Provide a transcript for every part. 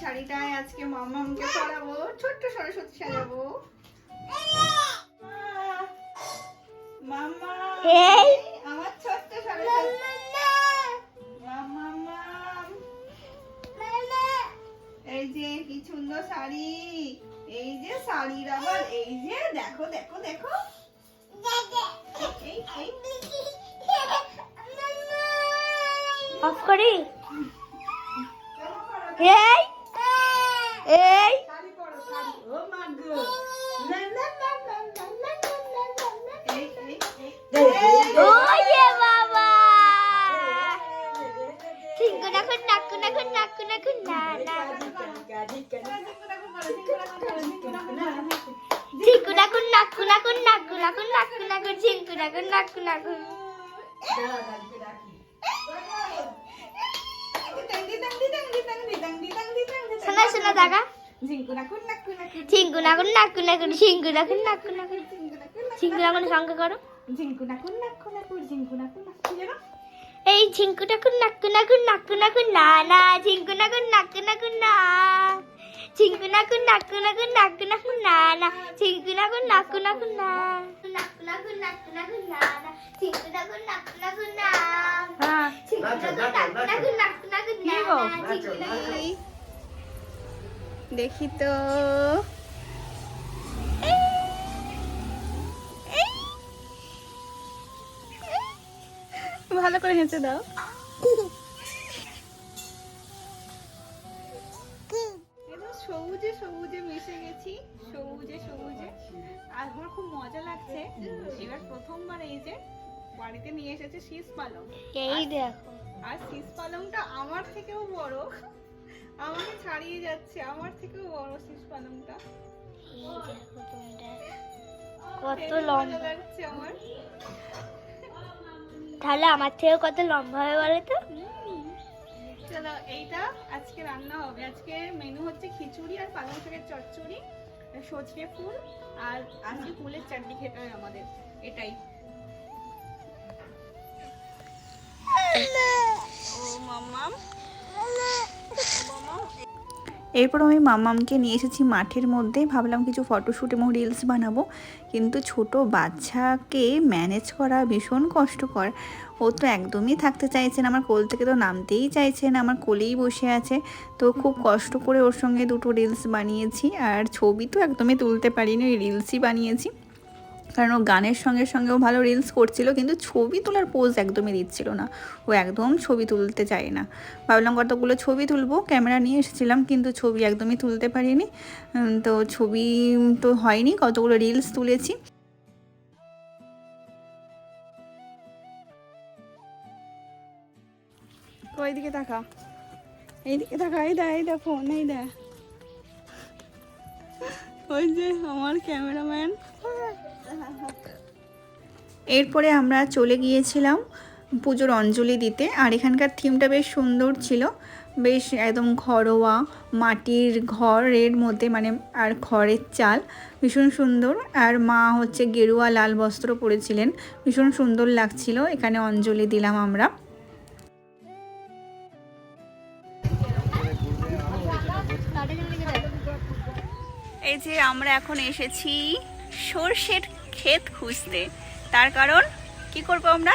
শাড়িটায় আজকে মামামকে পরাবো ছোট্ট সরস্বতী সাজাবো। এই। আমার ছোট্ট এই যে কি সুন্দর শাড়ি এই যে শাড়ির আবার এই যে দেখো দেখো দেখো। এই এই অফ করি? সিঙ্গুনা খুন্না খুন্না খুন্না খুন্না খুন্না না ঝিঙ্কুনা খুন্না খুন্না খুন্না খুন্না খুন্না খুন্না খুন ঝিঙ্কুনা খুন্না খুন্না খুন শোনা শোনা দাদা ঝিঙ্কুনা খুন্না খুন্না ঝিঙ্কুনা খুন্না খুন্না খুন ঝিঙ্কুনা করো এই ঝিঙ্কু নাকুন নাকু নাকুন নাকু নাকুন না। না ঝিঙ্কু নাকুন নাকু নাকুন না ঝিঙ্কু নাকু নাকুন নাকু নাকুন না না ঝিঙ্কু নাকু না। নাকু নাকুন নাকু নাকুন না না ঝিঙ্কু নাকু নাকুন না ঝিঙ্কু নাকু নাকু না। দেখি তো। ভালো করে হেঁচে দাও। সবুজে সবুজে মিশে গেছি সবুজে সবুজে। আর আমার খুব মজা লাগছে। এবার প্রথমবার এই যে বাড়িতে নিয়ে এসেছে শীষ পালং। এই দেখো। আর শীষ পালংটা আমার থেকেও বড়। আমাকে ছাড়িয়ে যাচ্ছে আমার থেকেও বড় শীষ পালংটা। এই দেখো তোমরা। কত লম্বা। লাগছে আমার। তাহলে আমার থেকে কত লম্বা হবে বলে তো? চলো, এইটা আজকে রান্না হবে। আজকে মেনু হচ্ছে খিচুড়ি আর পালং শাকের চচ্চড়ি সজনে ফুল আর আজকে ফুলের চাটনি খেতে হয় আমাদের। এটাই। এরপর আমি মামামকে নিয়ে এসেছি মাঠের মধ্যে। ভাবলাম কিছু ফটোশ্যুট এবং রিলস বানাবো। কিন্তু ছোট বাচ্চাকে ম্যানেজ করা ভীষণ কষ্টকর। ও তো একদমই থাকতে চাইছে না। আমার কোল থেকে তো নামতেই চাইছে না। আমার কোলেই বসে আছে। তো খুব কষ্ট করে ওর সঙ্গে দুটো রিলস বানিয়েছি। আর ছবি তো একদমই তুলতে পারিনি ওই রিলসই বানিয়েছি। কারণ ও গানের সঙ্গে সঙ্গেও ভালো রিলস করছিল, কিন্তু ছবি তোলার পোজ একদমই দিচ্ছিল না। ও একদম ছবি তুলতে চায় না। ভাবলাম কতগুলো ছবি তুলবো ক্যামেরা নিয়ে এসেছিলাম, কিন্তু ছবি একদমই তুলতে পারিনি। তো ছবি তো হয়নি, কতগুলো রিলস তুলেছি। ওইদিকে তাকা এইদিকে তাকা এই দা এই দা ফোন এই দা ওই যে আমার ক্যামেরাম্যান এরপরে আমরা চলে গিয়েছিলাম পুজোর অঞ্জলি দিতে, আর এখানকার থিমটা বেশ সুন্দর ছিল। বেশ একদম ঘরোয়া, মাটির ঘরের মধ্যে মানে আর খড়ের চাল, ভীষণ সুন্দর। আর মা হচ্ছে গেরুয়া লাল বস্ত্র পরেছিলেন, ভীষণ সুন্দর লাগছিল। এখানে অঞ্জলি দিলাম আমরা। এই যে আমরা এখন এসেছি সর্ষের ক্ষেত খুঁজতে। তার কারণ কি করব আমরা?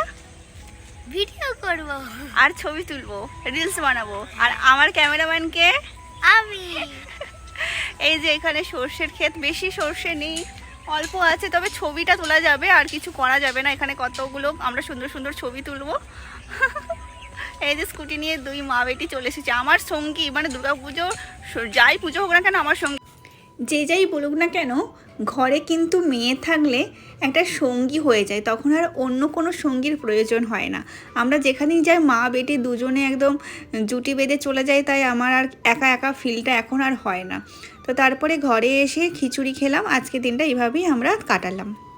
ভিডিও করব। আর ছবি তুলবো রিলস বানাবো। আর আমার ক্যামেরাম্যানকে? আমি। এই যে এখানে সর্ষের ক্ষেত বেশি সর্ষে নেই অল্প আছে তবে ছবিটা তোলা যাবে আর কিছু করা যাবে না। এখানে কতগুলো আমরা সুন্দর সুন্দর ছবি তুলবো। এই যে স্কুটি নিয়ে দুই মা বেটি চলে এসেছে। আমার সঙ্গী মানে দুর্গা পুজো যাই পুজো হোক না কেন আমার সঙ্গী। যে যাই বলুক না কেন, ঘরে কিন্তু মেয়ে থাকলে একটা সঙ্গী হয়ে যায়, তখন আর অন্য কোনো সঙ্গীর প্রয়োজন হয় না। আমরা যেখানেই যাই, মা বেটি দুজনে একদম জুটি বেঁধে চলে যায়, তাই আমার আর একা একা ফিলটা এখন আর হয় না। তো তারপরে ঘরে এসে খিচুড়ি খেলাম আজকে দিনটা এভাবেই আমরা কাটালাম।